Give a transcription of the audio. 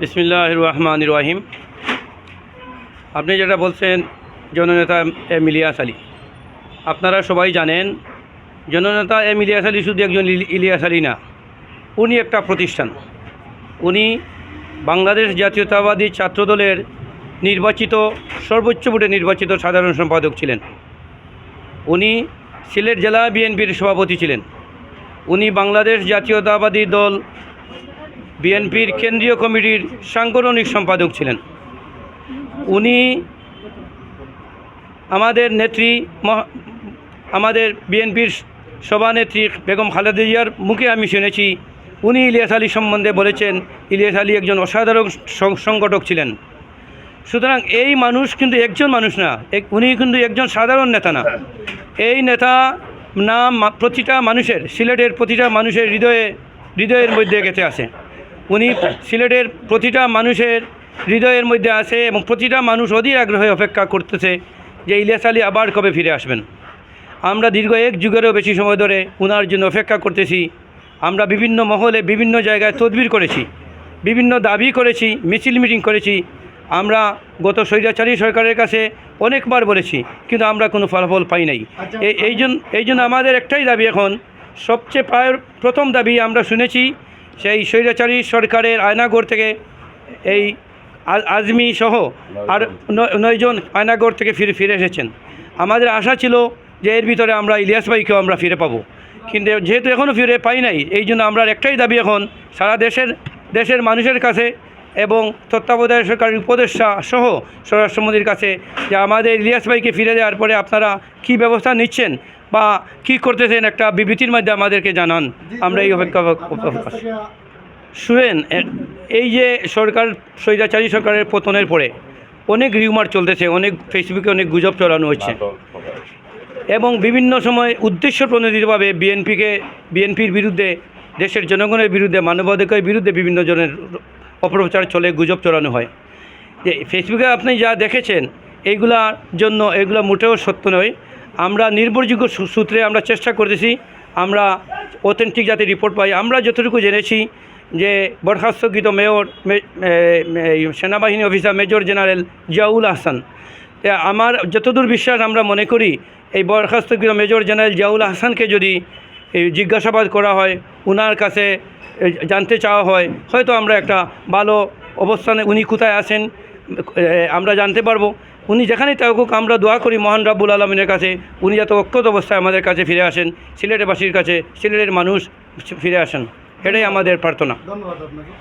বিসমিল্লাহ রহমান রাহিম আপনি যেটা বলছেন, জননেতা এম ইলিয়াস আলী। আপনারা সবাই জানেন, জননেতা এম ইলিয়াস আলী শুধু একজন ইলি- ইলিয়াস আলী না, উনি একটা প্রতিষ্ঠান। উনি বাংলাদেশ জাতীয়তাবাদী ছাত্রদলের নির্বাচিত, সর্বোচ্চ ভোটে নির্বাচিত সাধারণ সম্পাদক ছিলেন। উনি সিলেট জেলা বিএনপির সভাপতি ছিলেন। উনি বাংলাদেশ জাতীয়তাবাদী দল বিএনপির কেন্দ্রীয় কমিটির সাংগঠনিক সম্পাদক ছিলেন। উনি আমাদের নেত্রী আমাদের বিএনপির সভানেত্রী বেগম খালেদা জিয়ার মুখে আমি শুনেছি, উনি ইলিয়াস আলী সম্বন্ধে বলেছেন, ইলিয়াস আলী একজন অসাধারণ সংগঠক ছিলেন। সুতরাং এই মানুষ কিন্তু একজন মানুষ না উনি কিন্তু একজন সাধারণ নেতা না। এই নেতা নাম প্রতিটা মানুষের, সিলেটের প্রতিটা মানুষের হৃদয়ে, হৃদয়ের মধ্যে গেঁথে আছে উনি সিলেটের প্রতিটা মানুষের হৃদয়ের মধ্যে আছে এবং প্রতিটা মানুষ অধীর আগ্রহে অপেক্ষা করতেছে যে ইলিয়াস আলী আবার কবে ফিরে আসবেন। আমরা দীর্ঘ এক যুগেরও বেশি সময় ধরে ওনার জন্য অপেক্ষা করতেছি। আমরা বিভিন্ন মহলে বিভিন্ন জায়গায় তদবির করেছি বিভিন্ন দাবি করেছি মিছিল মিটিং করেছি। আমরা গত স্বৈরাচারী সরকারের কাছে অনেকবার বলেছি কিন্তু আমরা কোনো ফলাফল পাই নাই। এই এই জন্য এই জন্য আমাদের একটাই দাবি এখন সবচেয়ে প্রায় প্রথম দাবি আমরা শুনেছি সেই স্বৈরাচারী সরকারের আয়নাগর থেকে এই আজমি সহ আর নয়জন আয়নাগর থেকে ফিরে ফিরে এসেছেন। আমাদের আশা ছিল যে এর ভিতরে আমরা ইলিয়াস ভাইকেও আমরা ফিরে পাবো। কিন্তু যেহেতু এখনও ফিরে পাই নাই এই জন্য আমরা একটাই দাবি এখন সারা দেশের দেশের মানুষের কাছে এবং তত্ত্বাবধায়ক সরকারের উপদেষ্টা সহ স্বরাষ্ট্রমন্ত্রীর কাছে যে আমাদের ইলিয়াস ভাইকে ফিরে দেওয়ার পরে আপনারা কি ব্যবস্থা নিচ্ছেন বা কি করতেছেন একটা বিবৃতির মধ্যে আমাদেরকে জানান। আমরা এই অপেক্ষা অপেক্ষা শুনেন এই যে সরকার স্বৈরাচারী সরকারের পতনের পরে অনেক রিউমার চলতেছে অনেক ফেসবুকে অনেক গুজব চড়ানো হচ্ছে। এবং বিভিন্ন সময় উদ্দেশ্য প্রণোদিতভাবে বিএনপিকে বিএনপির বিরুদ্ধে দেশের জনগণের বিরুদ্ধে মানবাধিকারের বিরুদ্ধে বিভিন্ন জনের অপপ্রচার চলে গুজব চড়ানো হয়। যে ফেসবুকে আপনি যা দেখেছেন এইগুলার জন্য এগুলো মোটেও সত্য নয়। আমরা নির্ভরযোগ্য সূত্রে আমরা চেষ্টা করতেছি, আমরা অথেন্টিক যাতে রিপোর্ট পাই। আমরা যতটুকু জেনেছি যে বরখাস্তকৃত মেয়র সেনাবাহিনী officer major general Ziaul Ahsan আমার যতদূর বিশ্বাস আমরা মনে করি, এই বরখাস্তকৃত মেজর জেনারেল জিয়াউল আহসানকে যদি জিজ্ঞাসাবাদ করা হয় ওনার কাছে জানতে চাওয়া হয়, হয়তো আমরা একটা ভালো অবস্থানে উনি কোথায় আছেন আমরা জানতে পারব। উনি যেখানেই থাকুক আমরা দোয়া করি মহান রাব্বুল আলমিনের কাছে উনি যাতে অক্ষত অবস্থায় আমাদের কাছে ফিরে আসেন সিলেটবাসীর কাছে সিলেটের মানুষ ফিরে আসেন। এটাই আমাদের প্রার্থনা। ধন্যবাদ আপনাকে।